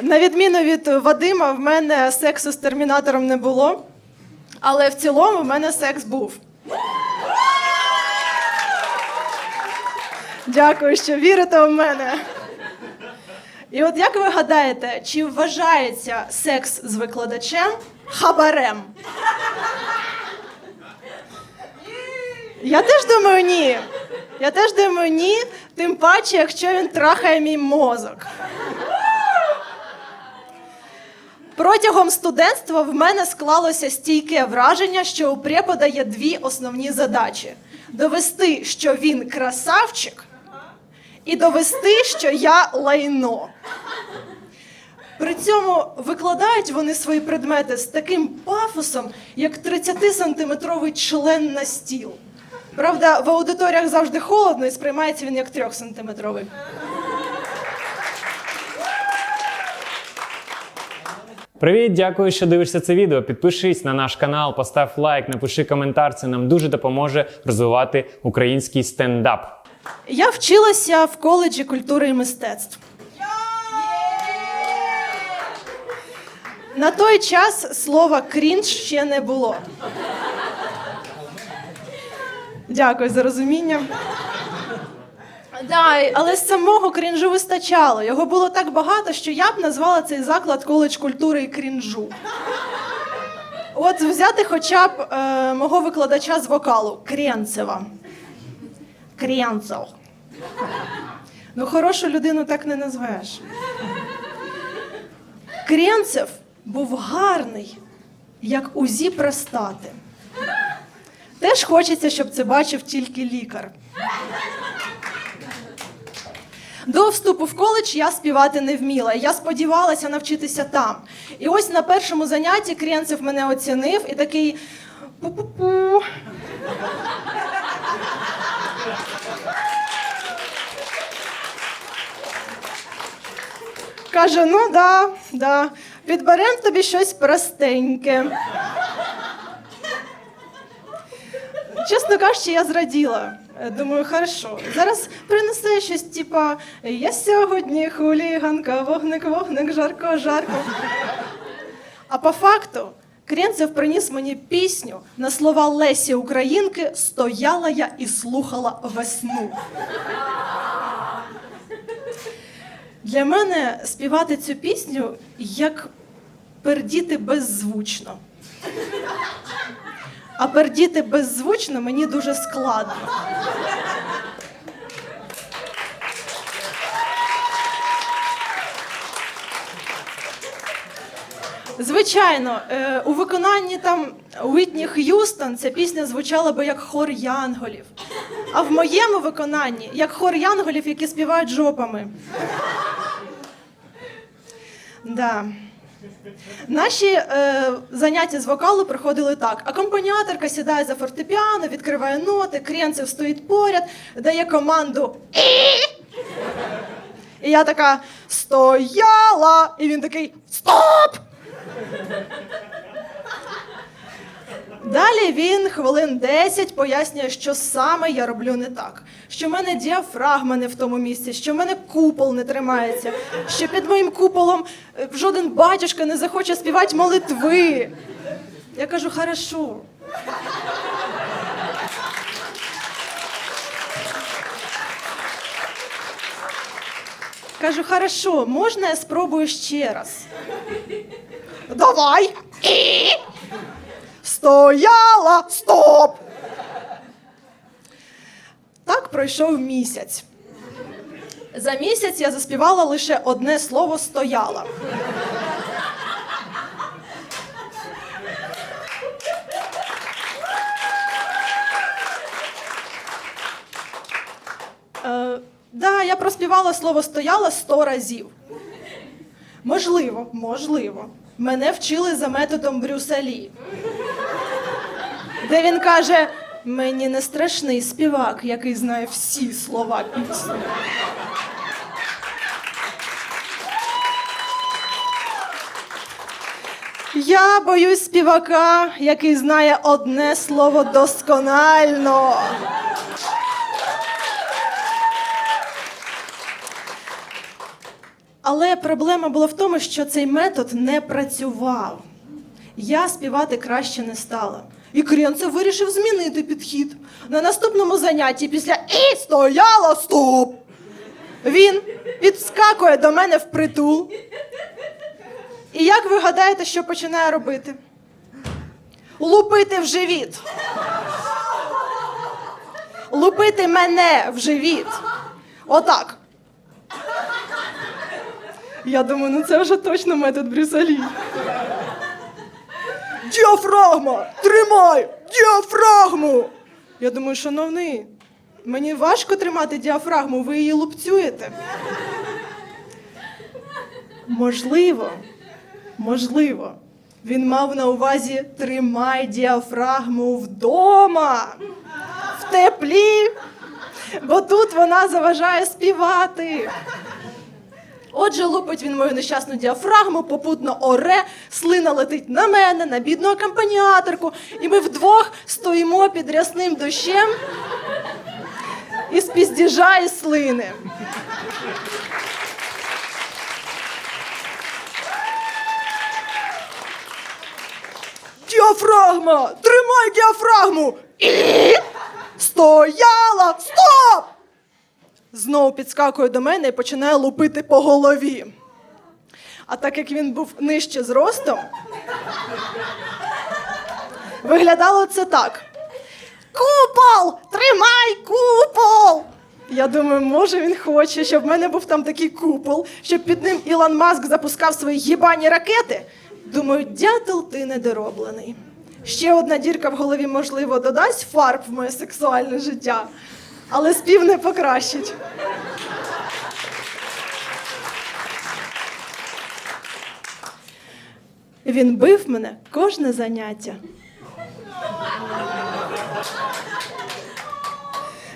На відміну від Вадима, в мене сексу з термінатором не було, але в цілому в мене секс був. Дякую, що вірите в мене. І от як ви гадаєте, чи вважається секс з викладачем хабарем? Я теж думаю, ні. Я теж думаю, ні, тим паче, якщо він трахає мій мозок. Протягом студентства в мене склалося стійке враження, що у препода є дві основні задачі: довести, що він красавчик, і довести, що я лайно. При цьому викладають вони свої предмети з таким пафосом, як 30-сантиметровий член на стіл. Правда, в аудиторіях завжди холодно і сприймається він як 3-сантиметровий. Привіт, дякую, що дивишся це відео. Підпишись на наш канал, постав лайк, напиши коментар. Це нам дуже допоможе розвивати український стендап. Я вчилася в коледжі культури і мистецтв. На той час слова крінж ще не було. Дякую за розуміння. Да, але самого крінжу вистачало. Його було так багато, що я б назвала цей заклад коледж культури і крінжу. От взяти хоча б е, мого викладача з вокалу Крєнцева. Крєнцев. Ну, хорошу людину так не назвеш. Крєнцев був гарний, як УЗІ простати. Теж хочеться, щоб це бачив тільки лікар. До вступу в коледж я співати не вміла. Я сподівалася навчитися там. І ось на першому занятті Крєнцев мене оцінив і такий пу-пу-пу. Каже: ну да, да, підберем тобі щось простеньке. Чесно кажучи, я зраділа. Е, Думаю, хорошо. Зараз принесе щось, типа Я сьогодні хуліганка, вогник, вогник, жарко, жарко. А по факту Крєнцев приніс мені пісню на слова Лесі Українки Стояла я і слухала весну. Для мене співати цю пісню як пердіти беззвучно. А пердіти беззвучно мені дуже складно. Звичайно, е, у виконанні там Уітні Х'юстон ця пісня звучала би як хор янголів. А в моєму виконанні як хор янголів, які співають жопами. Да. Наші е, заняття з вокалу проходили так: акомпаніаторка сідає за фортепіано, відкриває ноти, Крєнцев стоїть поряд, дає команду. І я така стояла, і він такий Стоп! Далі він хвилин 10 пояснює, що саме я роблю не так. Що в мене діафрагма не в тому місці, що в мене купол не тримається, що під моїм куполом е, жоден батюшка не захоче співати молитви. Я кажу, хорошо. Кажу, хорошо, можна я спробую ще раз? Давай. І. Стояла, стоп. Так пройшов місяць. За місяць я заспівала лише одне слово стояла. Е, да, я проспівала слово стояла сто разів. Можливо, можливо. Мене вчили за методом Брюсселі. Де він каже: мені не страшний співак, який знає всі слова пісні. Я боюсь співака, який знає одне слово досконально. Але проблема була в тому, що цей метод не працював. Я співати краще не стала. І Кренцев вирішив змінити підхід. На наступному занятті після і стояла стоп. Він підскакує до мене в притул. І як ви гадаєте, що починає робити? Лупити в живіт. Лупити мене в живіт. Отак. Я думаю, ну це вже точно метод Брюсалі. Діафрагма! Тримай! Діафрагму! Я думаю, шановний, мені важко тримати діафрагму, ви її лупцюєте. Можливо, можливо, він мав на увазі тримай діафрагму вдома, в теплі, бо тут вона заважає співати. Отже, лупить він мою нещасну діафрагму, попутно оре, слина летить на мене, на бідну акомпаніаторку, і ми вдвох стоїмо під рясним дощем і спіздіжа і слини. Діафрагма! Тримай діафрагму! І стояла! Стоп! Знову підскакує до мене і починає лупити по голові. А так як він був нижче зростом, виглядало це так: Купол! Тримай купол! Я думаю, може він хоче, щоб в мене був там такий купол, щоб під ним Ілон Маск запускав свої їбані ракети. Думаю, дятел ти недороблений. Ще одна дірка в голові, можливо, додасть фарб в моє сексуальне життя, але спів не покращить. Він бив мене кожне заняття.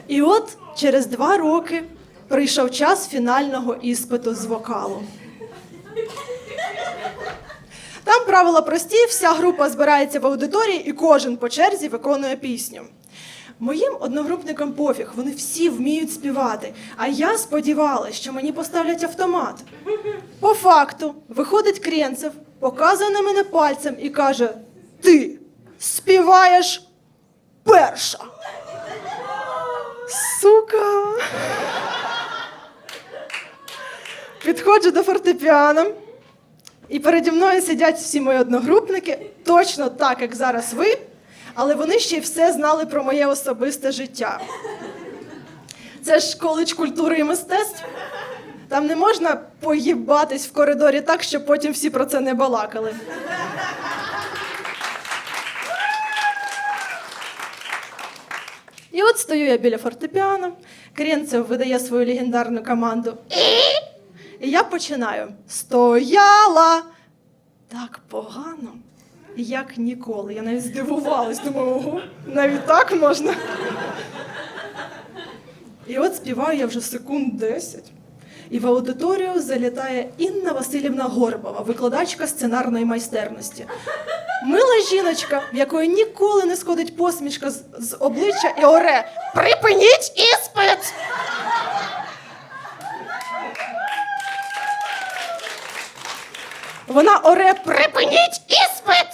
І от через два роки прийшов час фінального іспиту з вокалу. Там правила прості, вся група збирається в аудиторії і кожен по черзі виконує пісню. Моїм одногрупникам пофіг, вони всі вміють співати. А я сподівалася, що мені поставлять автомат. По факту виходить Крєнцев, показує на мене пальцем і каже: Ти співаєш перша. Сука. Підходжу до фортепіано. І переді мною сидять всі мої одногрупники, точно так, як зараз ви, але вони ще й все знали про моє особисте життя. Це ж коледж культури і мистецтв. Там не можна поїбатись в коридорі так, щоб потім всі про це не балакали. І от стою я біля фортепіано, Крєнцев видає свою легендарну команду. І я починаю. Стояла так погано, як ніколи. Я навіть здивувалась, думаю, ого, навіть так можна. І от співаю я вже секунд 10. І в аудиторію залітає Інна Васильівна Горбова, викладачка сценарної майстерності. Мила жіночка, в якої ніколи не сходить посмішка з, з обличчя і оре. Припиніть іспит! Вона оре, припиніть іспит!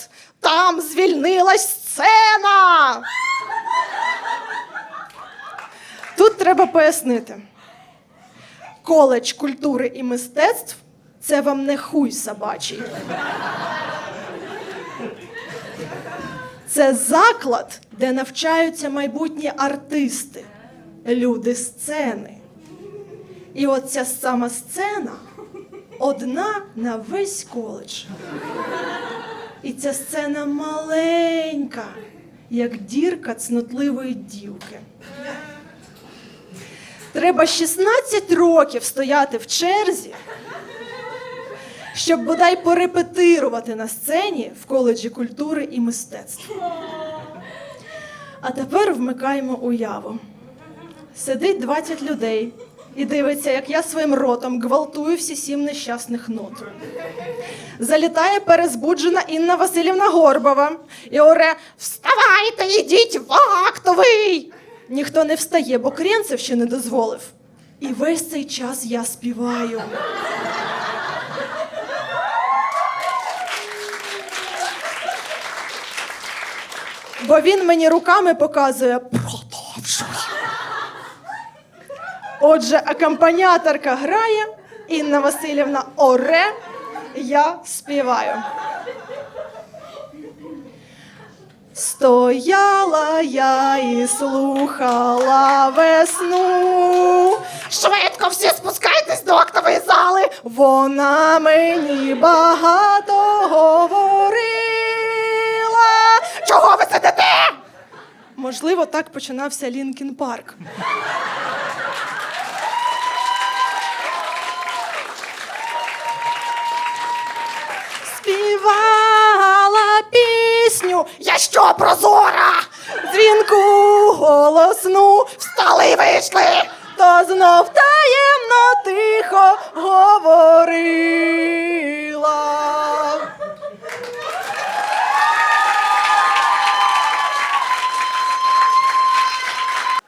Там звільнилась сцена. Тут треба пояснити. Коледж культури і мистецтв це вам не хуй собачий. Це заклад, де навчаються майбутні артисти, люди сцени. І от ця сама сцена одна на весь коледж. І ця сцена маленька, як дірка цнотливої дівки. Треба 16 років стояти в черзі, щоб бодай порепетирувати на сцені в коледжі культури і мистецтв. А тепер вмикаємо уяву. Сидить 20 людей і дивиться, як я своїм ротом гвалтую всі сім нещасних нот. Залітає перезбуджена Інна Васильівна Горбова і оре Вставайте, йдіть в актовий! Ніхто не встає, бо Кренцев ще не дозволив. І весь цей час я співаю. Бо він мені руками показує. Отже, акомпаніаторка грає, Інна Васильівна оре, я співаю. Стояла я і слухала весну. Швидко всі спускайтесь до актової зали. Вона мені багато говорила. Чого ви сидите? Можливо, так починався Лінкін Парк. Пісню. Я що, прозора? Дзвінку голосну встали і вийшли, то знов таємно тихо говорила.